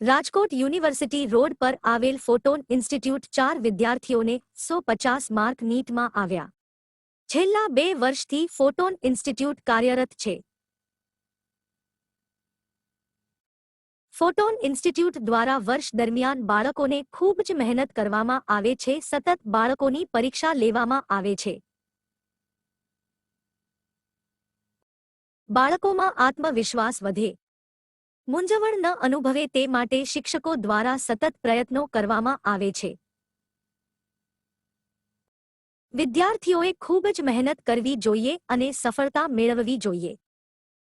Rajkot university road પર આવેલ photon institute ચાર વિદ્યાર્થીઓને સો પચાસ માર્ક નીટમાં આવ્યા. છેલ્લા બે વર્ષથી ફોટોન ઇન્સ્ટિટ્યૂટ કાર્યરત છે. ફોટોન ઇન્સ્ટિટ્યૂટ દ્વારા વર્ષ દરમિયાન બાળકોને ખૂબ જ મહેનત કરવામાં આવે છે, સતત બાળકોની પરીક્ષા લેવામાં આવે છે. બાળકોમાં આત્મવિશ્વાસ વધે. મૂંઝવણ ન અનુભવે તે માટે શિક્ષકો દ્વારા સતત પ્રયત્નો કરવામાં આવે છે. વિદ્યાર્થીઓએ ખૂબ જ મહેનત કરવી જોઈએ અને સફળતા મેળવવી જોઈએ.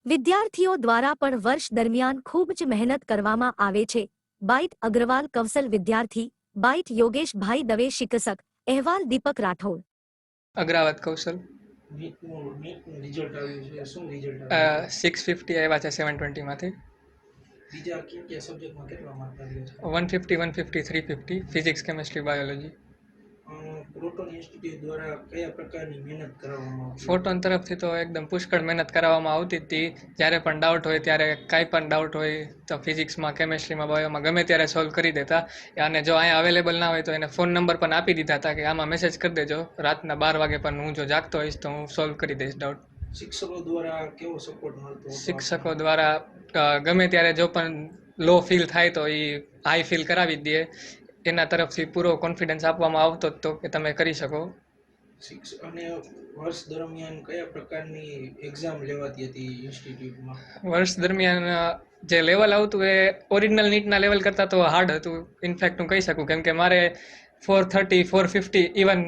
વિદ્યાર્થીઓ દ્વારા પણ વર્ષ દરમિયાન ખૂબ જ મહેનત કરવામાં આવે છે. બાઇટ અગ્રવાલ કૌશલ વિદ્યાર્થી બાઇટ યોગેશભાઈ દવે શિક્ષક અહેવાલ દીપક રાઠોડ. અગ્રાવત કૌશલ. નીટનું નીટનું રિઝલ્ટ આવ્યું છે. શું રિઝલ્ટ આવ્યું? સિક્સ ફિફ્ટી આવ્યા છે સેવન ટ્વેન્ટીમાંથી બીજા કયા કયા સબ્જેક્ટમાં કેટલા માર્ક લાગ્યા છે? One fifty one fifty three fifty physics chemistry biology. Proton institute દ્વારા કયા પ્રકારની મહેનત કરાવવામાં ફોટોન તરફથી તો એકદમ પુષ્કળ મહેનત કરાવવામાં આવતી હતી. જ્યારે પણ ડાઉટ હોય ત્યારે કાંઈ પણ ડાઉટ હોય તો ફિઝિક્સમાં કેમેસ્ટ્રીમાં બાયોમાં ગમે ત્યારે સોલ્વ કરી દેતા. અને જો અહીંયા અવેલેબલ ના હોય તો એને ફોન નંબર પણ આપી દીધા હતા કે આમાં મેસેજ કરી દેજો. રાતના બાર વાગે પણ હું જો જાગતો હોઈશ તો હું સોલ્વ કરી દઈશ ડાઉટ શિક્ષકો દ્વારા કેવો સપોર્ટ મળતો શિક્ષકો દ્વારા ગમે ત્યારે જો પણ લો ફીલ થાય તો એ હાઈ ફીલ કરાવી દે. એના તરફથી પૂરો કોન્ફિડન્સ આપવામાં આવતો જ તો કે તમે કરી શકો. અને વર્ષ દરમિયાન કયા પ્રકારની એક્ઝામ લેવાતી હતી ઇન્સ્ટિટ્યૂટમાં વર્ષ દરમિયાન જે લેવલ આવતું એ ઓરિજિનલ નીટના લેવલ કરતાં તો હાર્ડ હતું. ઇનફેક્ટ હું કહી શકું કેમ કે મારે four thirty four fifty even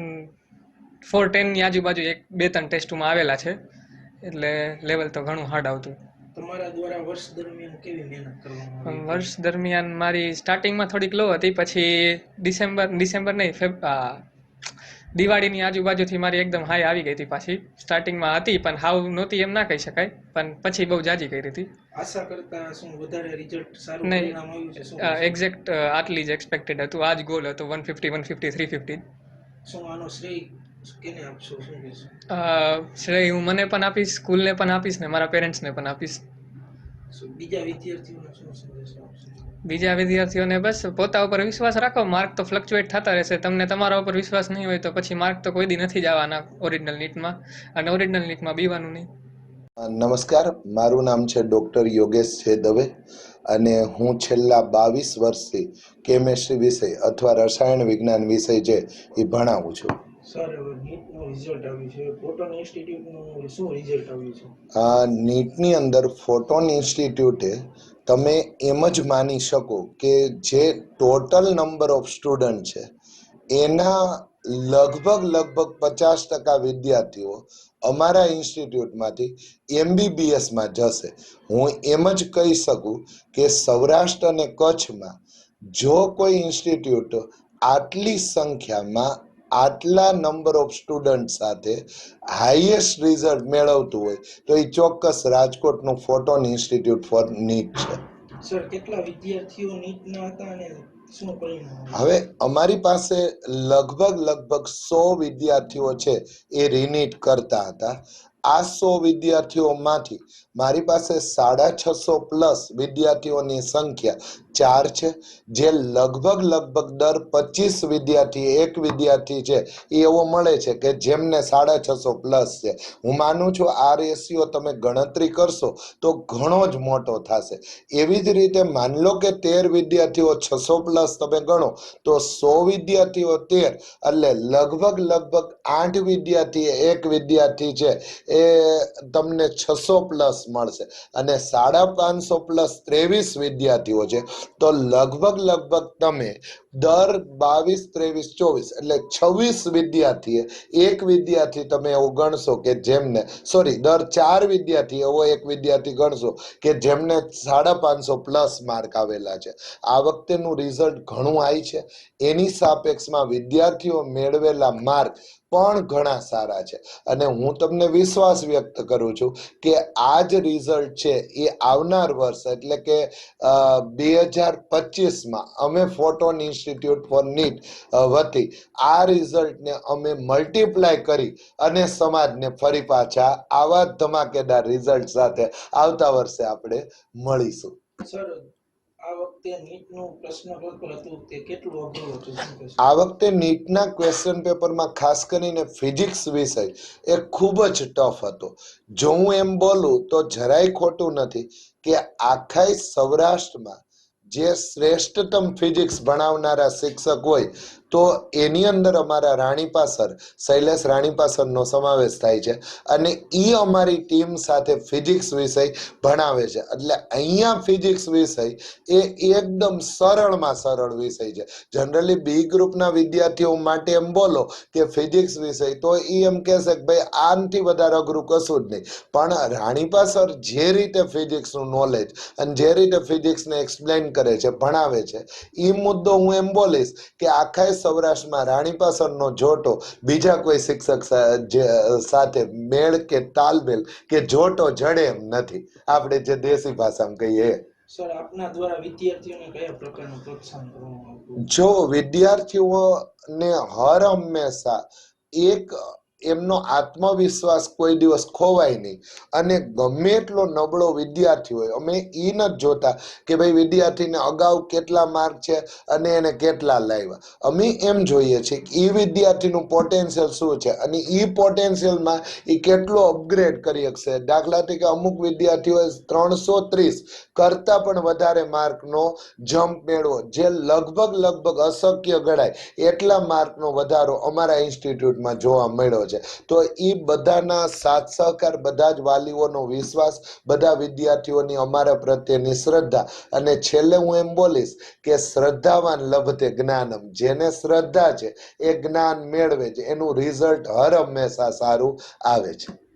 four ટેનની આજુબાજુ એક બે ત્રણ ટેસ્ટમાં આવેલા છે. એટલે લેવલ તો ઘણું હાર્ડ આવતું. તમારા દ્વારા વર્ષ દરમિયાન કેવી મહેનત કરવામાં આવી વર્ષ દરમિયાન મારી સ્ટાર્ટિંગમાં થોડીક લો હતી પછી ડિસેમ્બર ડિસેમ્બર નહીં ફેબ દિવાળીની આજુબાજુથી મારી એકદમ હાઈ આવી ગઈ હતી પાછી. સ્ટાર્ટિંગમાં હતી પણ હાવ નહોતી એમ ના કહી શકાય પણ પછી બહુ જાજી કરી હતી. આશા કરતા શું વધારે રિઝલ્ટ સારું નહીં. પરિણામ આવ્યું છે શું એક્ઝેક્ટ આટલી જ એક્સપેક્ટેડ હતું. આ જ ગોલ હતો one fifty one fifty three fifty શું આનો શ્રેય કેને આપશો શું કહેશો? શ્રેય હું મને પણ આપીશ સ્કૂલને પણ આપીશ ને મારા પેરેન્ટ્સને પણ આપીશ. બીજા વિદ્યાર્થીઓને શું સંદેશો બીજા વિદ્યાર્થીઓને બસ પોતા ઉપર વિશ્વાસ રાખો માર્ક તો ફ્લક્ચ્યુએટ થતા રહેશે. તમને તમારા ઉપર વિશ્વાસ નહીં હોય તો પછી માર્ક તો કોઈ દી નથી જવાના ઓરિજિનલ નીટમાં. અને ઓરિજિનલ નીટમાં બીવાનું નહીં. નમસ્કાર મારું નામ છે ડૉક્ટર યોગેશ છે દવે અને હું છેલ્લા બાવીસ વર્ષથી કેમેસ્ટ્રી વિષય અથવા રસાયણ વિજ્ઞાન વિષય છે એ ભણાવું છું. આ નીટની અંદર ફોટોન ઇન્સ્ટિટ્યૂટે તમે એમ જ માની શકો કે જે ટોટલ નંબર ઓફ સ્ટુડન્ટ છે, એના લગભગ લગભગ પચાસ ટકા વિદ્યાર્થીઓ અમારા ઇન્સ્ટિટ્યૂટમાંથી એમબીબીએસમાં જશે. હું એમ જ કહી શકું કે સૌરાષ્ટ્ર અને કચ્છમાં જો કોઈ ઇન્સ્ટિટ્યૂટ આટલી સંખ્યામાં આટલા નંબર ઓફ સ્ટુડન્ટ સાથે હાઈએસ્ટ રિઝલ્ટ મેળવતું હોય તો એ ચોક્કસ રાજકોટનું ફોટોન ઇન્સ્ટિટ્યૂટ ફોર નીટ છે સર કેટલા વિદ્યાર્થીઓ નીટના હતા અને શું પરિણામ આવ્યું? હવે અમારી પાસે લગભગ લગભગ સો વિદ્યાર્થીઓ છે એ રિનીટ કરતા હતા આ સો વિદ્યાર્થીઓમાંથી મારી પાસે સાડા છસો પ્લસ વિદ્યાર્થીઓની સંખ્યા ચાર છે, જે લગભગ લગભગ દર પચીસ વિદ્યાર્થી એક વિદ્યાર્થી છે એ એવો મળે છે કે જેમને સાડા છસો પ્લસ છે. હું માનું છું આ રેશિયો તમે ગણતરી કરશો તો ઘણો જ મોટો થશે. એવી જ રીતે માન લો કે તેર વિદ્યાર્થીઓ છસો પ્લસ તમે ગણો તો સો વિદ્યાર્થીઓ તેર એટલે લગભગ લગભગ આઠ વિદ્યાર્થી એક વિદ્યાર્થી છે. એ તમને છસો પ્લસ મળશે. અને સાડા પાંચસો પ્લસ ત્રેવીસ વિદ્યાર્થીઓ છે, તો લગભગ લગભગ તમે દર બાવીસ, ત્રેવીસ, ચોવીસ એટલે છવ્વીસ વિદ્યાર્થીએ એક વિદ્યાર્થી તમે એવું ગણશો કે જેમને સોરી દર ચાર વિદ્યાર્થી એવો એક વિદ્યાર્થી ગણશો કે જેમને સાડા પાંચસો પ્લસ માર્ક આવેલા છે. આ વખતેનું રિઝલ્ટ ઘણું હાઈ છે. એની સાપેક્ષમાં વિદ્યાર્થીઓ મેળવેલા માર્ક પણ ઘણા સારા છે. અને હું તમને વિશ્વાસ વ્યક્ત કરું છું કે આ જ રિઝલ્ટ છે એ આવનાર વર્ષ, એટલે કે બે હજાર પચીસમાં અમે ફોટોન ઇન્સ્ટિટ્યૂટ ફોર નીટ વતી આ રિઝલ્ટને અમે મલ્ટીપ્લાય કરી અને સમાજને ફરી પાછા આવા ધમાકેદાર રિઝલ્ટ સાથે આવતા વર્ષે આપણે મળીશું. સર આ વખતે નીટનું પેપર હતું નીટના ક્વેશ્ચન પેપરમાં ખાસ કરીને ફિઝિક્સ વિષય એ ખૂબ જ ટફ હતો. જો હું એમ બોલું તો જરાય ખોટું નથી કે આખા સૌરાષ્ટ્રમાં જે શ્રેષ્ઠતમ ફિઝિક્સ ભણાવનારા શિક્ષક હોય તો એની અંદર અમારા રાણીપાસર શૈલેષ રાણીપાસરનો સમાવેશ થાય છે અને એ અમારી ટીમ સાથે ફિઝિક્સ વિષય ભણાવે છે. એટલે અહીંયા ફિઝિક્સ વિષય એ એકદમ સરળમાં સરળ વિષય છે. જનરલી બી ગ્રુપના વિદ્યાર્થીઓ માટે એમ બોલો કે ફિઝિક્સ વિષય, તો એ એમ કહેશે કે ભાઈ આનથી વધારે અઘરું કશું જ નહીં. પણ રાણીપા સર જે રીતે ફિઝિક્સનું નોલેજ અને જે રીતે ફિઝિક્સને એક્સપ્લેન કરે છે, ભણાવે છે એ મુદ્દો હું એમ બોલીશ કે આખા સૌરાષ્ટ્રમાં રાણીપાસરનો જોટો બીજા કોઈ શિક્ષક સાથે મેળ કે તાલમેલ કે જોટો જડે એમ નથી આપણે જે દેશી ભાષામાં કહીએ. સર આપના દ્વારા વિદ્યાર્થીઓને કયા પ્રકારનું પ્રોત્સાહન કરવામાં જો વિદ્યાર્થીઓને હર હંમેશા એક એમનો આત્મવિશ્વાસ કોઈ દિવસ ખોવાય નહીં. અને ગમે એટલો નબળો વિદ્યાર્થી હોય, અમે એ નથી જોતા કે ભાઈ વિદ્યાર્થીને અગાઉ કેટલા માર્ક છે અને એને કેટલા લાવ્યા અમે એમ જોઈએ છીએ કે એ વિદ્યાર્થીનું પોટેન્શિયલ શું છે અને એ પોટેન્શિયલમાં એ કેટલો અપગ્રેડ કરી શકશે. દાખલા તરીકે અમુક વિદ્યાર્થીઓએ ત્રણસો ત્રીસ કરતાં પણ વધારે માર્કનો જમ્પ મેળવો, જે લગભગ લગભગ અશક્ય ગણાય. એટલા માર્કનો વધારો અમારા ઇન્સ્ટિટ્યૂટમાં જોવા મળ્યો છે. તો એ બધાના સાથ સહકાર, બધા જ વાલીઓનો વિશ્વાસ, બધા વિદ્યાર્થીઓની અમારા પ્રત્યેની શ્રદ્ધા. અને છેલ્લે હું એમ બોલીશ કે શ્રદ્ધાવાન લભતે જ્ઞાનમ. જેને શ્રદ્ધા છે, એ જ્ઞાન મેળવે છે. એનું રિઝલ્ટ હર હંમેશા સારું આવે છે.